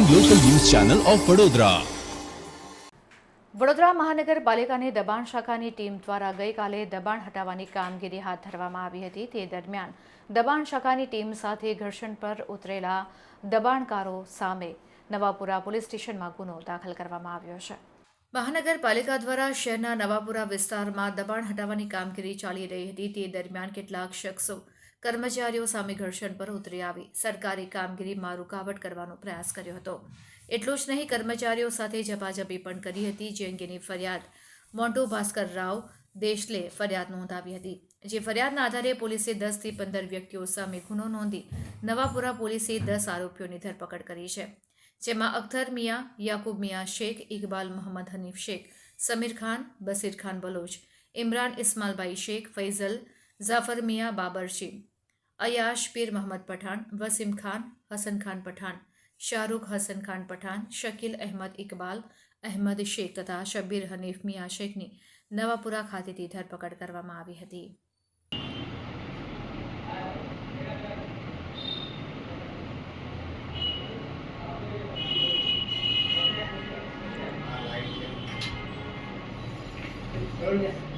Channel of Vadodara Vadodara મહાનગરપાલિકાની દબાણ શાખાની ટીમ દ્વારા ગઈકાલે દબાણ હટાવવાની કામગીરી હાથ ધરવામાં આવી હતી. તે દરમિયાન દબાણ શાખાની ટીમ સાથે ઘર્ષણ પર ઉતરેલા દબાણકારો સામે નવાપુરા પોલીસ સ્ટેશનમાં ગુનો દાખલ કરવામાં આવ્યો છે. મહાનગરપાલિકા દ્વારા શહેરના નવાપુરા વિસ્તારમાં દબાણ હટાવવાની કામગીરી ચાલી રહી હતી. તે દરમિયાન કેટલાક શખ્સો કર્મચારીઓ સામે ઘર્ષણ પર ઉતરી આવી. સરકારી કામગીરીમાં રૂકાવટ કરવાનો પ્રયાસ કર્યો હતો. એટલું જ નહીં, કર્મચારીઓ સાથે ઝપાઝપી પણ કરી હતી, જે અંગેની ફરિયાદ મોન્ટુ ભાસ્કર રાવ દેશલે ફરિયાદ નોંધાવી હતી, જે ફરિયાદના આધારે પોલીસે દસથી પંદર વ્યક્તિઓ સામે ગુનો નોંધી નવાપુરા પોલીસે દસ આરોપીઓની ધરપકડ કરી છે, જેમાં અખ્તર મિયા, યાકુબ મિયા શેખ, ઇકબાલ મોહમ્મદ હનીફ શેખ, સમીર ખાન, બસીર ખાન બલોચ, ઇમરાન ઇસ્માલભાઈ શેખ, ફૈઝલ, ઝાફર મિયા બાબરશી અયાશ પીર મોહમ્મદ પઠાણ વસીમ ખાન હસન ખાન પઠાણ શાહરૂખ હસન ખાન પઠાણ શકીલ અહેમદ ઇકબાલ અહેમદ શેખ તથા શબ્બીર હનીફ મિયા શેખની નવાપુરા ખાતેથી ધરપકડ કરવામાં આવી હતી Sorry.